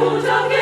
무정의